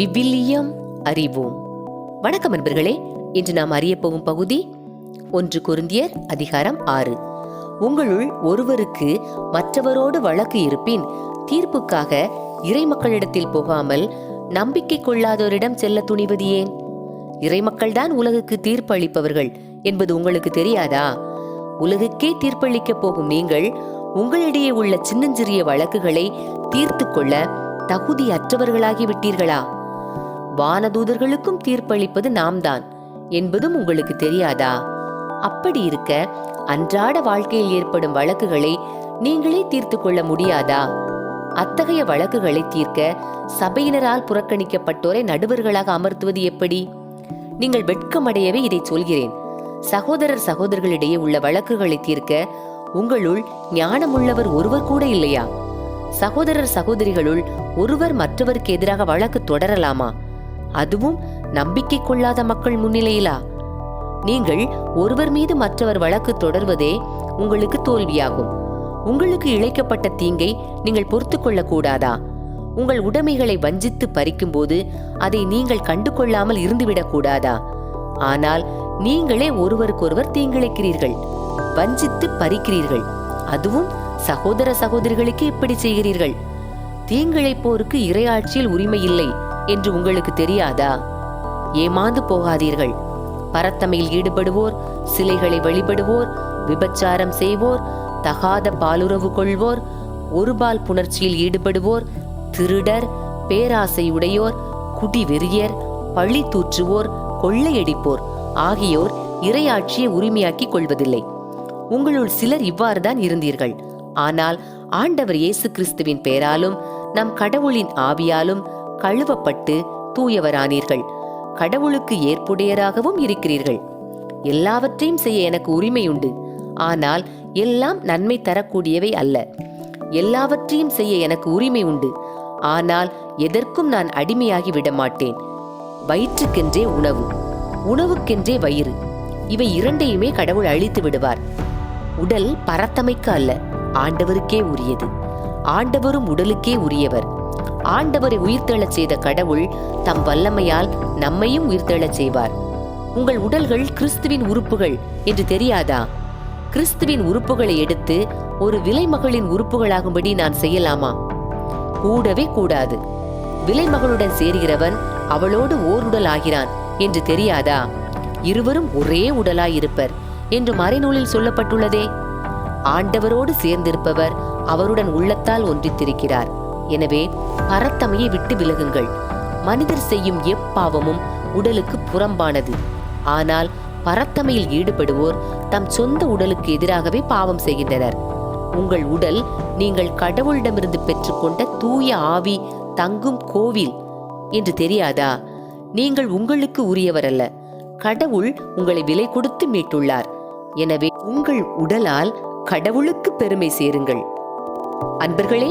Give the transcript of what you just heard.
விவிலியம் அறிவோம். வணக்கம் நண்பர்களே இன்று நாம் அறிய போகும் பகுதி ஒன்று குருந்தியர் அதிகாரம் ஆறு. உங்களுள் ஒருவருக்கு மற்றவரோடு வழக்கு இருப்பின் தீர்ப்புக்காக இறைமக்களிடத்தில் போகாமல் நம்பிக்கை கொள்ளாதோரிடம் செல்ல துணிவது ஏன்? இறைமக்கள்தான் உலகுக்கு தீர்ப்பு அளிப்பவர்கள் என்பது உங்களுக்கு தெரியாதா? உலகுக்கே தீர்ப்பளிக்கப் போகும் நீங்கள் உங்களிடையே உள்ள சின்னஞ்சிறிய வழக்குகளை தீர்த்து கொள்ள தகுதியற்றவர்களாகி விட்டீர்களா? வானதூதர்களுக்கும் தீர்ப்பளிப்பது நாம் தான் என்பதும் உங்களுக்கு தெரியாதா? அப்படி இருக்க அன்றாட வாழ்க்கையில் ஏற்படும் வழக்குகளை நீங்களே தீர்த்து கொள்ள முடியாதா? அத்தகைய வழக்குகளை தீர்க்க சபையினரால் புறக்கணிக்கப்பட்டோரை நடுவர்களாக அமர்த்துவது எப்படி? நீங்கள் வெட்கமடையவே இதை சொல்கிறேன். சகோதரர் சகோதரர்களிடையே உள்ள வழக்குகளை தீர்க்க உங்களுள் ஞானமுள்ளவர் ஒருவர் கூட இல்லையா? சகோதரர் சகோதரிகளுள் ஒருவர் மற்றவருக்கு எதிராக வழக்கு தொடரலாமா? அதுவும் நம்பிக்கை கொள்ளாத மக்கள் முன்னிலையிலா? நீங்கள் ஒருவர் மீது மற்றவர் வழக்கு தொடர்வதே உங்களுக்கு தோல்வியாகும். உங்களுக்கு இழைக்கப்பட்ட தீங்கை நீங்கள் பொறுத்து கொள்ளக்கூடாதா? உங்கள் உடைமைகளை வஞ்சித்து பறிக்கும்போது அதை நீங்கள் கண்டு கொள்ளாமல் இருந்துவிடக் கூடாதா ஆனால் நீங்களே ஒருவருக்கொருவர் தீங்கிழைக்கிறீர்கள். வஞ்சித்து பறிக்கிறீர்கள். அதுவும் சகோதர சகோதரிகளுக்கு இப்படி செய்கிறீர்கள். தீங்கிழைப்போருக்கு இரையாட்சியில் உரிமை இல்லை. என்று உங்களுக்கு தெரியாதா? ஏமாந்து போகாதீர்கள். பரத்தமையில் ஈடுபடுவோர் சிலைகளை வழிபடுவோர் விபச்சாரம் செய்வோர் தகாத பாலுறவு கொள்வோர் ஒருபால் புணர்ச்சியில் ஈடுபடுவோர் திருடர் பேராசையுடையோர் குடிவெறியர் பழி தூற்றுவோர் கொள்ளையடிப்போர் ஆகியோர் இரையாட்சியை உரிமையாக்கிக் கொள்வதில்லை. உங்களுள் சிலர் இவ்வாறுதான் இருந்தீர்கள். ஆனால் ஆண்டவர் இயேசு கிறிஸ்துவின் பெயராலும் நம் கடவுளின் ஆவியாலும் கழுவப்பட்டு தூயவரானீர்கள். கடவுளுக்கு ஏற்புடையராகவும் இருக்கிறீர்கள். எல்லாவற்றையும் செய்ய எனக்கு உரிமையுண்டு. ஆனால் எல்லாம் நன்மை தரக்கூடியவை அல்ல. எல்லாவற்றையும் செய்ய எனக்கு உரிமை உண்டு ஆனால் எதற்கும் நான் அடிமையாகி விட மாட்டேன் வயிற்றுக்கென்றே உணவு உணவுக்கென்றே வயிறு. இவை இரண்டையுமே கடவுள் அழித்து விடுவார். உடல் பரத்தமைக்கு அல்ல ஆண்டவருக்கே உரியது. ஆண்டவரும் உடலுக்கே உரியவர். ஆண்டவரை உயிர்த்தெழச் செய்த கடவுள் தம் வல்லமையால் நம்மையும் உயிர்த்தெழச் செய்வார். உங்கள் உடல்கள் கிறிஸ்துவின் உறுப்புகள் என்று தெரியாதா? கிறிஸ்துவின் உறுப்புகளை எடுத்து ஒரு விலைமகளின் உறுப்புகளாகும்படி நான் செய்யலாமா? கூடவே கூடாது. விலைமகளுடன் சேர்கிறவன் அவளோடு ஓருடல் ஆகிறான் என்று தெரியாதா? இருவரும் ஒரே உடலாயிருப்பர் என்று மறைநூலில் சொல்லப்பட்டுள்ளதே. ஆண்டவரோடு சேர்ந்திருப்பவர் அவருடன் உள்ளத்தால் ஒன்றித்திருக்கிறார். எனவே பரத்தமையை விட்டு விலகுங்கள். மனிதர் செய்யும் எப்பாவமும் உடலுக்கு புறம்பானது. ஆனால் பரத்தமையில் ஈடுபடுவோர் தம் சொந்த உடலுக்கு எதிராகவே பாவம் செய்கின்றனர். உங்கள் உடல் நீங்கள் கடவுளிடமிருந்து பெற்றுக்கொண்ட தூய ஆவி தங்கும் கோவில் என்று தெரியாதா? நீங்கள் உங்களுக்கு உரியவர் அல்ல கடவுள் உங்களை விலை கொடுத்து மீட்டுள்ளார். எனவே உங்கள் உடலால் கடவுளுக்கு பெருமை சேருங்கள். அன்பர்களே